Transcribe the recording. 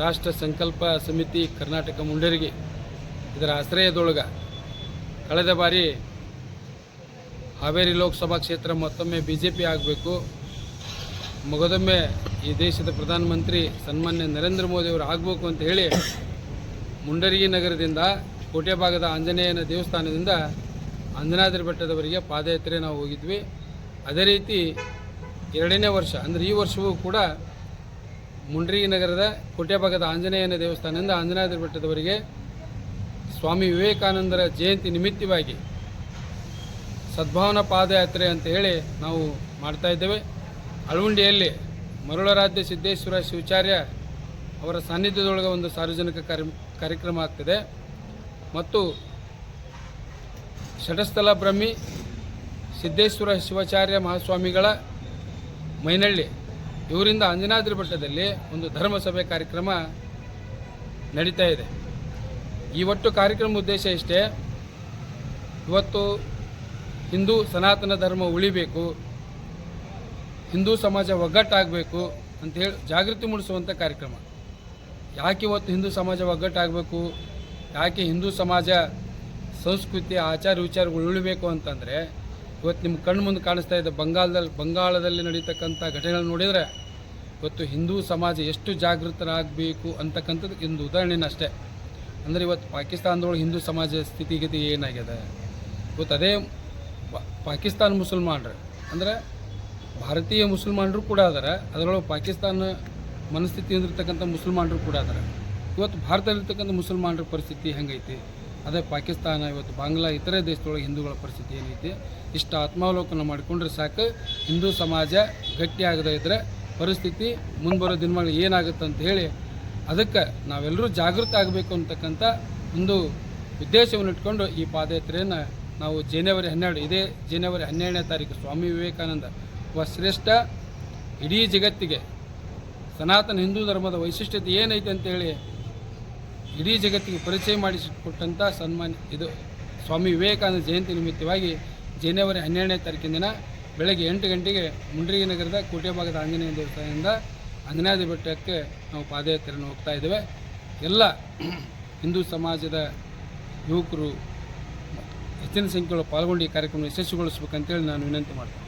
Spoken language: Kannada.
ರಾಷ್ಟ್ರ ಸಂಕಲ್ಪ ಸಮಿತಿ ಕರ್ನಾಟಕ ಮುಂಡರಿಗೆ ಇದರ ಆಶ್ರಯದೊಳಗೆ ಕಳೆದ ಬಾರಿ ಹಾವೇರಿ ಲೋಕಸಭಾ ಕ್ಷೇತ್ರ ಮತ್ತೊಮ್ಮೆ ಬಿ ಜೆ ಪಿ ಆಗಬೇಕು. ಮಗದೊಮ್ಮೆ ಈ ದೇಶದ ಪ್ರಧಾನಮಂತ್ರಿ ಸನ್ಮಾನ್ಯ ನರೇಂದ್ರ ಮೋದಿ ಅವರು ಆಗಬೇಕು ಅಂತ ಹೇಳಿ ಮುಂಡರಗಿ ನಗರದಿಂದ ಕೋಟೆ ಭಾಗದ ಆಂಜನೇಯನ ದೇವಸ್ಥಾನದಿಂದ ಅಂಜನಾದ್ರಿ ಬೆಟ್ಟದವರಿಗೆ ಪಾದಯಾತ್ರೆ ನಾವು ಹೋಗಿದ್ವಿ. ಅದೇ ರೀತಿ ಎರಡನೇ ವರ್ಷ, ಅಂದರೆ ಈ ವರ್ಷವೂ ಕೂಡ ಮುಂಡ್ರಿಗಿ ನಗರದ ಭಾಗದ ಆಂಜನೇಯನ ದೇವಸ್ಥಾನದಿಂದ ಆಂಜನೇಯ ಬೆಟ್ಟದವರಿಗೆ ಸ್ವಾಮಿ ವಿವೇಕಾನಂದರ ಜಯಂತಿ ನಿಮಿತ್ತವಾಗಿ ಸದ್ಭಾವನಾ ಪಾದಯಾತ್ರೆ ಅಂತ ಹೇಳಿ ನಾವು ಮಾಡ್ತಾ ಇದ್ದೇವೆ. ಅಳವಂಡಿಯಲ್ಲಿ ಮರುಳರಾಧ್ಯ ಸಿದ್ದೇಶ್ವರ ಶಿವಾಚಾರ್ಯ ಅವರ ಸಾನ್ನಿಧ್ಯದೊಳಗೆ ಒಂದು ಸಾರ್ವಜನಿಕ ಕಾರ್ಯ, ಕಾರ್ಯಕ್ರಮ ಆಗ್ತಿದೆ. ಮತ್ತು ಷಟಸ್ಥಲ ಬ್ರಹ್ಮಿ ಸಿದ್ದೇಶ್ವರ ಶಿವಾಚಾರ್ಯ ಮಹಾಸ್ವಾಮಿಗಳ ಮೈನಳ್ಳಿ ಇವರಿಂದ ಅಂಜನಾದ್ರಿ ಬೆಟ್ಟದಲ್ಲಿ ಒಂದು ಧರ್ಮಸಭೆ ಕಾರ್ಯಕ್ರಮ ನಡೀತಾ ಇದೆ. ಈ ಒಟ್ಟು ಕಾರ್ಯಕ್ರಮ ಉದ್ದೇಶ ಇಷ್ಟೇ, ಇವತ್ತು ಹಿಂದೂ ಸನಾತನ ಧರ್ಮ ಉಳಿಬೇಕು, ಹಿಂದೂ ಸಮಾಜ ಒಗ್ಗಟ್ಟಾಗಬೇಕು ಅಂತೇಳಿ ಜಾಗೃತಿ ಮೂಡಿಸುವಂಥ ಕಾರ್ಯಕ್ರಮ. ಯಾಕೆ ಇವತ್ತು ಹಿಂದೂ ಸಮಾಜ ಒಗ್ಗಟ್ಟಾಗಬೇಕು, ಯಾಕೆ ಹಿಂದೂ ಸಮಾಜ ಸಂಸ್ಕೃತಿ, ಆಚಾರ ವಿಚಾರಗಳು ಉಳಿಬೇಕು ಅಂತಂದರೆ ಇವತ್ತು ನಿಮ್ಮ ಕಣ್ಣು ಮುಂದೆ ಕಾಣಿಸ್ತಾ ಇದೆ, ಬಂಗಾಲದಲ್ಲಿ, ಬಂಗಾಳದಲ್ಲಿ ನಡೀತಕ್ಕಂಥ ಘಟನೆಗಳನ್ನು ನೋಡಿದರೆ ಇವತ್ತು ಹಿಂದೂ ಸಮಾಜ ಎಷ್ಟು ಜಾಗೃತರಾಗಬೇಕು ಅಂತಕ್ಕಂಥದ್ದು ಒಂದು ಉದಾಹರಣೆನ ಅಷ್ಟೇ. ಅಂದರೆ ಇವತ್ತು ಪಾಕಿಸ್ತಾನದೊಳಗೆ ಹಿಂದೂ ಸಮಾಜ ಸ್ಥಿತಿಗತಿ ಏನಾಗಿದೆ? ಇವತ್ತು ಅದೇ ಪಾಕಿಸ್ತಾನ ಮುಸಲ್ಮಾನರು, ಅಂದರೆ ಭಾರತೀಯ ಮುಸಲ್ಮಾನರು ಕೂಡ ಅದಾರೆ ಅದರೊಳಗೆ ಪಾಕಿಸ್ತಾನ ಮನಸ್ಥಿತಿ ಇರ್ತಕ್ಕಂಥ ಮುಸಲ್ಮಾನರು ಕೂಡ ಅದಾರೆ ಇವತ್ತು ಭಾರತದಲ್ಲಿರ್ತಕ್ಕಂಥ ಮುಸಲ್ಮಾನರ ಪರಿಸ್ಥಿತಿ ಹೆಂಗೈತಿ? ಅದೇ ಪಾಕಿಸ್ತಾನ ಇವತ್ತು ಬಾಂಗ್ಲಾ ಇತರೆ ದೇಶದೊಳಗೆ ಹಿಂದೂಗಳ ಪರಿಸ್ಥಿತಿ ಏನೈತಿ, ಇಷ್ಟು ಆತ್ಮಾವಲೋಕನ ಮಾಡಿಕೊಂಡ್ರೆ ಸಾಕು. ಹಿಂದೂ ಸಮಾಜ ಗಟ್ಟಿಯಾಗದೇ ಇದ್ದರೆ ಪರಿಸ್ಥಿತಿ ಮುಂಬರೋ ದಿನಗಳಲ್ಲಿ ಏನಾಗುತ್ತೆ ಅಂತ ಹೇಳಿ ಅದಕ್ಕೆ ನಾವೆಲ್ಲರೂ ಜಾಗೃತ ಆಗಬೇಕು ಅಂತಕ್ಕಂಥ ಒಂದು ಉದ್ದೇಶವನ್ನು ಇಟ್ಕೊಂಡು ಈ ಪಾದಯಾತ್ರೆಯನ್ನು ನಾವು ಜನವರಿ ಹನ್ನೆರಡು, ಇದೇ ಜನವರಿ ಹನ್ನೆರಡನೇ ತಾರೀಕು ಸ್ವಾಮಿ ವಿವೇಕಾನಂದ ಒಬ್ಬ ಶ್ರೇಷ್ಠ ಇಡೀ ಜಗತ್ತಿಗೆ ಸನಾತನ ಹಿಂದೂ ಧರ್ಮದ ವೈಶಿಷ್ಟ್ಯತೆ ಏನೈತೆ ಅಂತೇಳಿ ಇಡೀ ಜಗತ್ತಿಗೆ ಪರಿಚಯ ಮಾಡಿಸಿಕೊಟ್ಟಂಥ ಸನ್ಮಾನ ಇದು ಸ್ವಾಮಿ ವಿವೇಕಾನಂದ ಜಯಂತಿ ನಿಮಿತ್ತವಾಗಿ ಜನವರಿ ಹನ್ನೆರಡನೇ ತಾರೀಕಿನ ದಿನ ಬೆಳಗ್ಗೆ ಎಂಟು ಗಂಟೆಗೆ ಮುಂಡ್ರಿಗಿ ನಗರದ ಕೋಟೆ ಭಾಗದ ಆಂಜನೇಯ ದೇವಸ್ಥಾನದಿಂದ ಅಂಜನಾದಿ ಬೆಟ್ಟಕ್ಕೆ ನಾವು ಪಾದಯಾತ್ರೆಯನ್ನು ಹೋಗ್ತಾ ಇದ್ದೇವೆ. ಎಲ್ಲ ಹಿಂದೂ ಸಮಾಜದ ಯುವಕರು ಹೆಚ್ಚಿನ ಸಂಖ್ಯೆಗಳು ಪಾಲ್ಗೊಂಡು ಈ ಕಾರ್ಯಕ್ರಮ ಯಶಸ್ವಿಗೊಳಿಸಬೇಕಂತೇಳಿ ನಾನು ವಿನಂತಿ ಮಾಡ್ತೀನಿ.